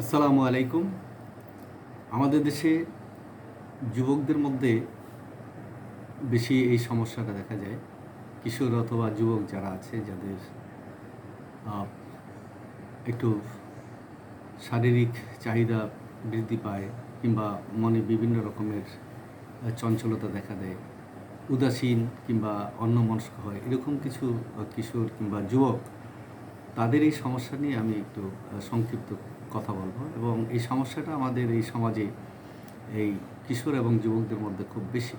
আসসালামু আলাইকুম। আমাদের দেশে যুবকদের মধ্যে বেশি এই সমস্যাটা দেখা যায়। কিশোর অথবা যুবক যারা আছে, যাদের একটু শারীরিক চাহিদা বৃদ্ধি পায় কিংবা মনে বিভিন্ন রকমের চঞ্চলতা দেখা দেয়, উদাসীন কিংবা অন্যমনস্ক হয়, এরকম কিছু কিশোর কিংবা যুবক তাদের এই সমস্যা নিয়ে আমি একটু সংক্ষিপ্ত কথা বলব এবং এই সমস্যাটা আমাদের এই সমাজে এই কিশোর এবং যুবকদের মধ্যে খুব বেশি।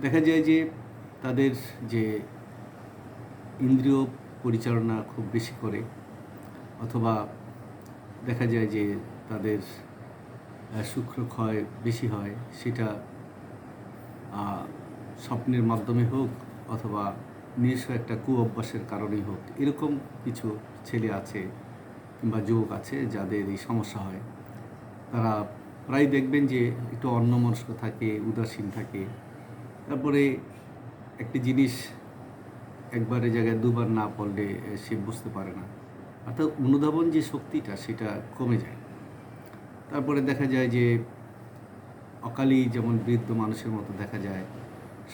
দেখা যায় যে তাদের যে ইন্দ্রিয় পরিচালনা খুব বেশি করে অথবা দেখা যায় যে তাদের আহ, শুক্রক্ষয় বেশি হয় সেটা স্বপ্নের মাধ্যমে হোক অথবা নিজস্ব একটা কু অভ্যাসের কারণেই হোক, এরকম কিছু ছেলে আছে কিংবা যুবক আছে যাদের এই সমস্যা হয়। তারা প্রায় দেখবেন যে একটু অন্যমনস্ক থাকে, উদাসীন থাকে। তারপরে একটি জিনিস একবারে জায়গায় দুবার না পড়লে সে বুঝতে পারে না। অর্থাৎ অনুধাবন যে শক্তিটা, সেটা কমে যায়। তারপরে দেখা যায় যে অকালি যেমন বৃদ্ধ মানুষের মতো দেখা যায়,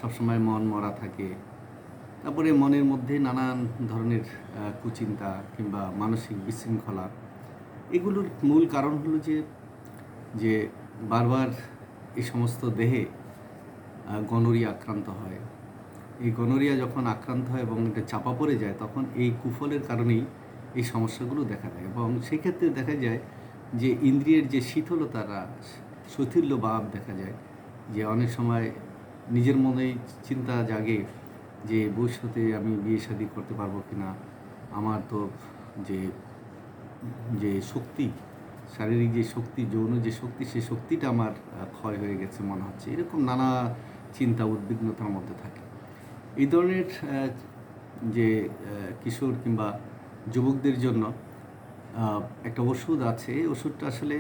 সবসময় মন মরা থাকে। তারপরে মনের মধ্যে নানান ধরনের কুচিন্তা কিংবা মানসিক বিশৃঙ্খলা। এগুলোর মূল কারণ হলো যে যে বারবার এই সমস্ত দেহে গনোরিয়া আক্রান্ত হয়। এই গনোরিয়া যখন আক্রান্ত হয় এবং এটা চাপা পড়ে যায়, তখন এই কুফলের কারণেই এই সমস্যাগুলো দেখা দেয় এবং সেক্ষেত্রে দেখা যায় যে ইন্দ্রিয়ের যে শীতলতারা শৈথিল্য ভাব দেখা যায়। যে অনেক সময় নিজের মনেই চিন্তা জাগে যে ভবিষ্যতে আমি বিয়ে শাদী করতে পারব কি না আমার তো যে যে শক্তি, শারীরিক যে শক্তি, যৌন যে শক্তি সেই শক্তিটা আমার ক্ষয় হয়ে গেছে মনে হচ্ছে। এরকম নানা চিন্তা, উদ্বিগ্নতার মধ্যে থাকে। এই ধরনের যে কিশোর কিংবা যুবকদের জন্য একটা ওষুধ আছে। এই ওষুধটা আসলে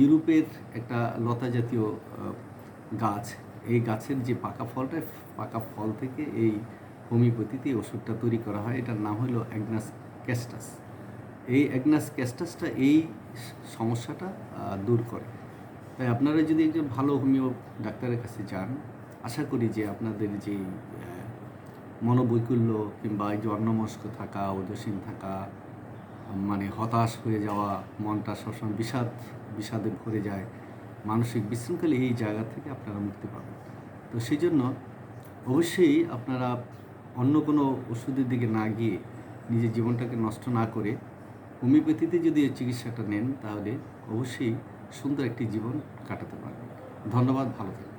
ইউরোপের একটা লতা জাতীয় গাছ। এই গাছের যে পাকা ফলটা, পাকা ফল থেকে এই হোমিওপ্যাথিতে ওষুধটা তৈরি করা হয়, এটার নাম হলো অ্যাগনাস ক্যাস্টাস। এই অ্যাগনাস ক্যাস্টাসটা এই সমস্যাটা দূর করে। তাই আপনারা যদি একজন ভালো হোমিও ডাক্তারের কাছে যান, আশা করি যে আপনাদের যে মনোবৈকুল্য কিংবা এই যে অন্যমস্ক থাকা, উদাসীন থাকা মানে হতাশ হয়ে যাওয়া, মনটা সবসময় বিষাদ, বিষাদে ভরে যায় মানসিক বিশৃঙ্খল এই জায়গা থেকে আপনারা মুক্তি পাবেন। তো সেই জন্য অবশ্যই আপনারা অন্য কোনো ওষুধের দিকে না গিয়ে নিজের জীবনটাকে নষ্ট না করে হোমিওপ্যাথিতে যদি এই চিকিৎসাটা নেন তাহলে অবশ্যই সুন্দর একটি জীবন কাটাতে পারবেন। ধন্যবাদ, ভালো থাকবেন।